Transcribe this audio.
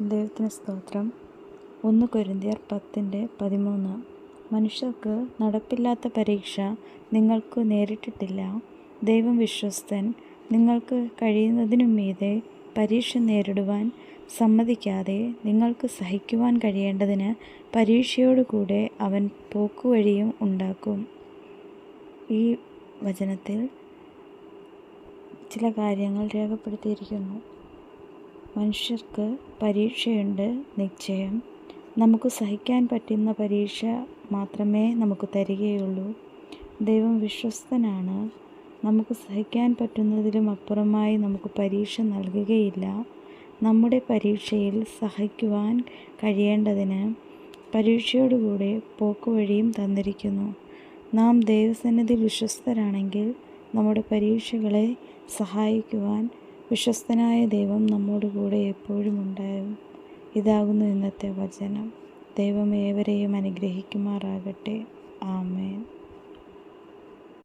ദൈവത്തിന് സ്തോത്രം. ഒന്ന് കൊരിന്ത്യർ പത്തിന്റെ പതിമൂന്ന്. മനുഷ്യർക്ക് നടപ്പില്ലാത്ത പരീക്ഷ നിങ്ങൾക്ക് നേരിട്ടിട്ടില്ല. ദൈവം വിശ്വസ്തൻ നിങ്ങൾക്ക് കഴിയുന്നതിനും മീതെ പരീക്ഷ നേരിടുവാൻ സമ്മതിക്കാതെ നിങ്ങൾക്ക് സഹിക്കുവാൻ കഴിയേണ്ടതിന് പരീക്ഷയോടുകൂടെ അവൻ പോക്കുവഴിയും ഉണ്ടാക്കും. ഈ വചനത്തിൽ ചില കാര്യങ്ങൾ രേഖപ്പെടുത്തിയിരിക്കുന്നു. മനുഷ്യർക്ക് പരീക്ഷയുണ്ട് നിശ്ചയം. നമുക്ക് സഹിക്കാൻ പറ്റുന്ന പരീക്ഷ മാത്രമേ നമുക്ക് തരികയുള്ളൂ. ദൈവം വിശ്വസ്തനാണ്. നമുക്ക് സഹിക്കാൻ പറ്റുന്നതിലും അപ്പുറമായി നമുക്ക് പരീക്ഷ നൽകുകയില്ല. നമ്മുടെ പരീക്ഷയിൽ സഹിക്കുവാൻ കഴിയേണ്ടതിന് പരീക്ഷയോടുകൂടെ പോക്കുവഴിയും തന്നിരിക്കുന്നു. നാം ദൈവസന്നിധി വിശ്വസ്തരാണെങ്കിൽ നമ്മുടെ പരീക്ഷകളെ സഹായിക്കുവാൻ വിശ്വസ്തനായ ദൈവം നമ്മോട് കൂടെ എപ്പോഴും ഉണ്ടാകും ഇതാകുന്നു ഇന്നത്തെ വചനം. ദൈവം ഏവരെയും അനുഗ്രഹിക്കുമാറാകട്ടെ. ആമേൻ.